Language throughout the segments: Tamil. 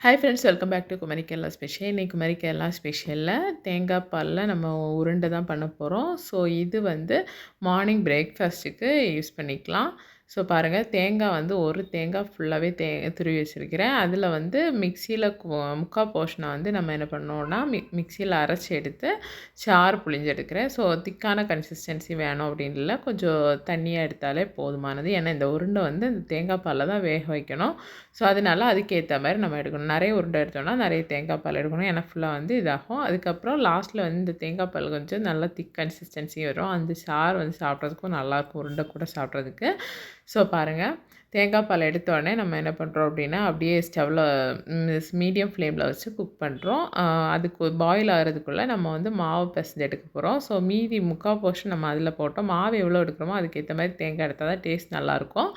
Hi friends welcome back to Kumari Kerala special இன்றைக்கி குமரி கேரளா ஸ்பெஷலில் தேங்காய் பாலில் நம்ம உருண்டை தான் பண்ண போகிறோம் ஸோ இது வந்து மார்னிங் பிரேக்ஃபாஸ்ட்டுக்கு யூஸ் பண்ணிக்கலாம். ஸோ பாருங்கள் தேங்காய் வந்து ஒரு தேங்காய் ஃபுல்லாகவே தே துருவி வச்சுருக்கிறேன். அதில் வந்து மிக்சியில் முக்கால் போர்ஷனை வந்து நம்ம என்ன பண்ணோன்னா மி மிக்சியில் அரைச்சி எடுத்து சாறு புளிஞ்செடுக்கிறேன் ஸோ திக்கான கன்சிஸ்டன்சி வேணும் அப்படின்ல கொஞ்சம் தண்ணியாக எடுத்தாலே போதுமானது. ஏன்னா இந்த உருண்டை வந்து இந்த தேங்காய் பாலில் தான் வேக வைக்கணும். ஸோ அதனால அதுக்கேற்ற மாதிரி நம்ம எடுக்கணும். நிறைய உருண்டை எடுத்தோம்னா நிறைய தேங்காய் பால் எடுக்கணும். ஏன்னா ஃபுல்லாக வந்து இதாகும். அதுக்கப்புறம் லாஸ்ட்டில் வந்து இந்த தேங்காய் பால் கொஞ்சம் நல்லா திக் கன்சிஸ்டன்சி வரும். அந்த சாறு வந்து சாப்பிட்றதுக்கும் நல்லாயிருக்கும். உருண்டை கூட சாப்பிட்றதுக்கு. ஸோ பாருங்கள் தேங்காய் பால் எடுத்தோடனே நம்ம என்ன பண்ணுறோம் அப்படின்னா அப்படியே ஸ்டவ்வில் மீடியம் ஃப்ளேமில் வச்சு குக் பண்ணுறோம் அதுக்கு பாயில் ஆகிறதுக்குள்ளே நம்ம வந்து மாவு பிசைஞ்சு எடுக்க போகிறோம் ஸோ மீதி முக்கால் போர்ஷன் நம்ம அதில் போட்டோம். மாவு எவ்வளோ எடுக்கிறோமோ அதுக்கேற்ற மாதிரி தேங்காய் எடுத்தால் தான் டேஸ்ட் நல்லாயிருக்கும்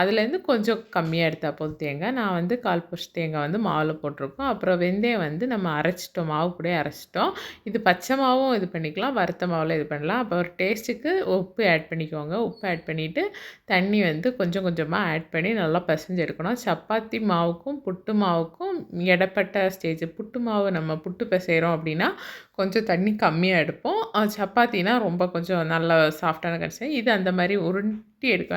அதுலேருந்து கொஞ்சம் கம்மியாக எடுத்தால் போதும் தேங்காய். நான் வந்து கால் புஷ் தேங்காய் வந்து மாவில் போட்டிருக்கோம். அப்புறம் வெந்தயம் வந்து நம்ம அரைச்சிட்டோம் மாவு கூட அரைச்சிட்டோம். இது பச்சை மாவும் இது பண்ணிக்கலாம் வறுத்த மாவில் இது பண்ணலாம். அப்போ ஒரு டேஸ்ட்டுக்கு உப்பு ஆட் பண்ணிக்கோங்க. உப்பு ஆட் பண்ணிவிட்டு தண்ணி வந்து கொஞ்சம் கொஞ்சமாக ஆட் பண்ணி நல்லா பசஞ்சு எடுக்கணும். சப்பாத்தி மாவுக்கும் புட்டு மாவுக்கும் இடப்பட்ட ஸ்டேஜ் புட்டு மாவு நம்ம புட்டு பிசைகிறோம் அப்படின்னா கொஞ்சம் தண்ணி கம்மியாக எடுப்போம். சப்பாத்தினா ரொம்ப கொஞ்சம் நல்ல சாஃப்டான கன்சிஸ்டன் இது அந்த மாதிரி உருண் உருட்டி எடுக்க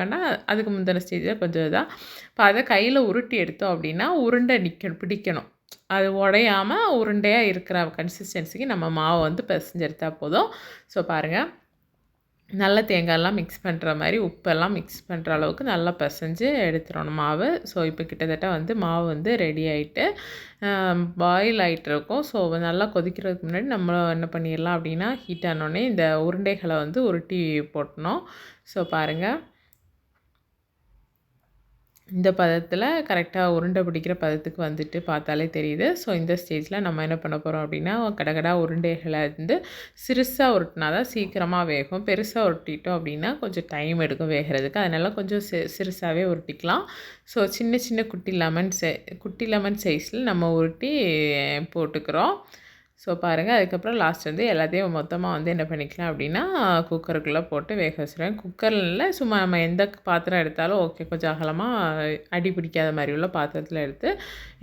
அதுக்கு முந்தின ஸ்டேஜில் கொஞ்சம் இதாக இப்போ அதை கையில் உருட்டி எடுத்தோம் அப்படின்னா உருண்டை நிற்கணும் பிடிக்கணும். அது உடையாமல் உருண்டையாக இருக்கிற கன்சிஸ்டன்சிக்கு நம்ம மாவை வந்து பிசைஞ்சு எடுத்தால் போதும். ஸோ பாருங்கள் நல்ல தேங்காயெல்லாம் மிக்ஸ் பண்ணுற மாதிரி உப்பெல்லாம் மிக்ஸ் பண்ணுற அளவுக்கு நல்லா பிசைஞ்சு எடுத்துடணும் மாவு. ஸோ இப்போ கிட்டத்தட்ட வந்து மாவு வந்து ரெடி ஆகிட்டு பாயில் ஆகிட்டு இருக்கும். ஸோ நல்லா கொதிக்கிறதுக்கு முன்னாடி நம்ம என்ன பண்ணிடலாம் அப்படின்னா ஹீட் ஆனோடனே இந்த உருண்டைகளை வந்து உருட்டி போட்டணும். ஸோ பாருங்கள் இந்த பதத்தில் கரெக்டாக உருண்டை பிடிக்கிற பதத்துக்கு வந்துட்டு பார்த்தாலே தெரியுது. ஸோ இந்த ஸ்டேஜில் நம்ம என்ன பண்ண போகிறோம் அப்படின்னா கடகடா உருண்டைகளை வந்து சிறுசாக உருட்டினா தான் சீக்கிரமாக வேகும். பெருசாக உருட்டிட்டோம் அப்படின்னா கொஞ்சம் டைம் எடுக்கும் வேகிறதுக்கு. அதனால் கொஞ்சம் சி சிறுசாகவே உருட்டிக்கலாம். ஸோ சின்ன சின்ன குட்டி லெமன் சை குட்டி லெமன் சைஸில் நம்ம உருட்டி போட்டுக்கிறோம். ஸோ பாருங்கள் அதுக்கப்புறம் லாஸ்ட் வந்து எல்லாத்தையும் மொத்தமாக வந்து என்ன பண்ணிக்கலாம் அப்படின்னா குக்கருக்குள்ளே போட்டு வேக வச்சுருவேன். குக்கரில் சும்மா நம்ம எந்த பாத்திரம் எடுத்தாலும் ஓகே கொஞ்சம் அகலமாக அடி பிடிக்காத மாதிரி உள்ள பாத்திரத்தில் எடுத்து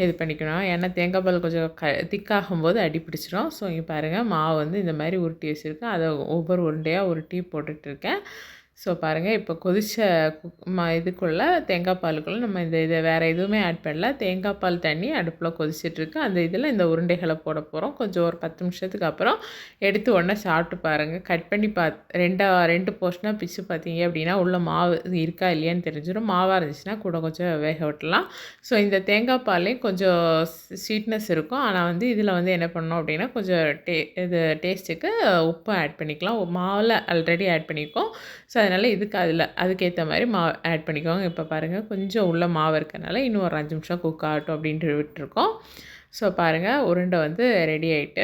இது பண்ணிக்கணும். ஏன்னா தேங்காய் பால் கொஞ்சம் க திக்காகும் போது அடி பிடிச்சிரும். ஸோ இங்கே பாருங்கள் மாவு வந்து இந்த மாதிரி உருட்டி வச்சுருக்கேன். அதை ஒவ்வொரு உருண்டையாக உருட்டி போட்டுட்ருக்கேன் ஸோ பாருங்கள் இப்போ கொதித்த ம இதுக்குள்ளே தேங்காய் பாலுக்குள்ளே நம்ம இந்த இதை வேறு எதுவுமே ஆட் பண்ணல. தேங்காய் பால் தண்ணி அடுப்பில் கொதிச்சிட்ருக்கு அந்த இதில் இந்த உருண்டைகளை போட போகிறோம் கொஞ்சம் ஒரு பத்து நிமிஷத்துக்கு அப்புறம் எடுத்து உடனே சாப்பிட்டு பாருங்கள் கட் பண்ணி பா ரெண்டா ரெண்டு போர்ஷனாக பிச்சு பார்த்தீங்க அப்படின்னா உள்ள மாவு இருக்கா இல்லையான்னு தெரிஞ்சிடும் மாவாக இருந்துச்சுன்னா கூட கொஞ்சம் வேக விட்டலாம். ஸோ இந்த தேங்காய் பாலையும் கொஞ்சம் ஸ்வீட்னஸ் இருக்கும். ஆனால் வந்து இதில் வந்து என்ன பண்ணோம் அப்படின்னா கொஞ்சம் டே இது டேஸ்ட்டுக்கு உப்பு ஆட் பண்ணிக்கலாம். மாவில் ஆல்ரெடி ஆட் பண்ணியிருக்கோம் ஸோ அதனால் இதுக்கு அதில் அதுக்கேற்ற மாதிரி மாவு ஆட் பண்ணிக்கோங்க. இப்போ பாருங்கள் கொஞ்சம் உள்ள மாவு இருக்கனால இன்னும் ஒரு அஞ்சு நிமிஷம் குக் ஆகட்டும் அப்படின்ட்டு விட்டுருக்கோம். ஸோ பாருங்கள் உருண்டை வந்து ரெடி ஆகிட்டு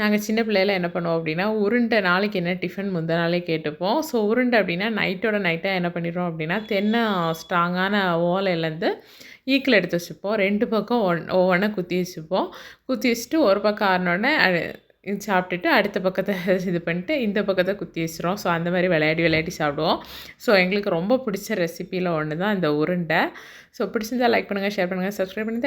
நாங்கள் சின்ன பிள்ளையில என்ன பண்ணுவோம் அப்படின்னா உருண்டை நாளைக்கு என்ன டிஃபன் முந்த நாளே கேட்டுப்போம். ஸோ உருண்டை அப்படின்னா நைட்டோட நைட்டாக என்ன பண்ணிடுவோம் அப்படின்னா தென்னை ஸ்ட்ராங்கான ஓலையிலேருந்து ஈக்கில் எடுத்து வச்சுப்போம். ரெண்டு பக்கம் ஒன் ஒவ்வொன்றா குத்தி வச்சுப்போம். குத்தி வச்சுட்டு ஒரு பக்கம் ஆறினோடனே சாப்பிட்டுட்டு அடுத்த பக்கத்தை இது பண்ணிட்டு இந்த பக்கத்தை குத்தி வச்சிரும் ஸோ அந்த மாதிரி விளையாடி விளையாடி சாப்பிடுவோம். ஸோ எங்களுக்கு ரொம்ப பிடிச்ச ரெசிப்பியில் ஒன்று தான் இந்த உருண்டை. ஸோ பிடிச்சிருந்தால் லைக் பண்ணுங்கள் ஷேர் பண்ணுங்கள் சப்ஸ்கிரைப் பண்ணி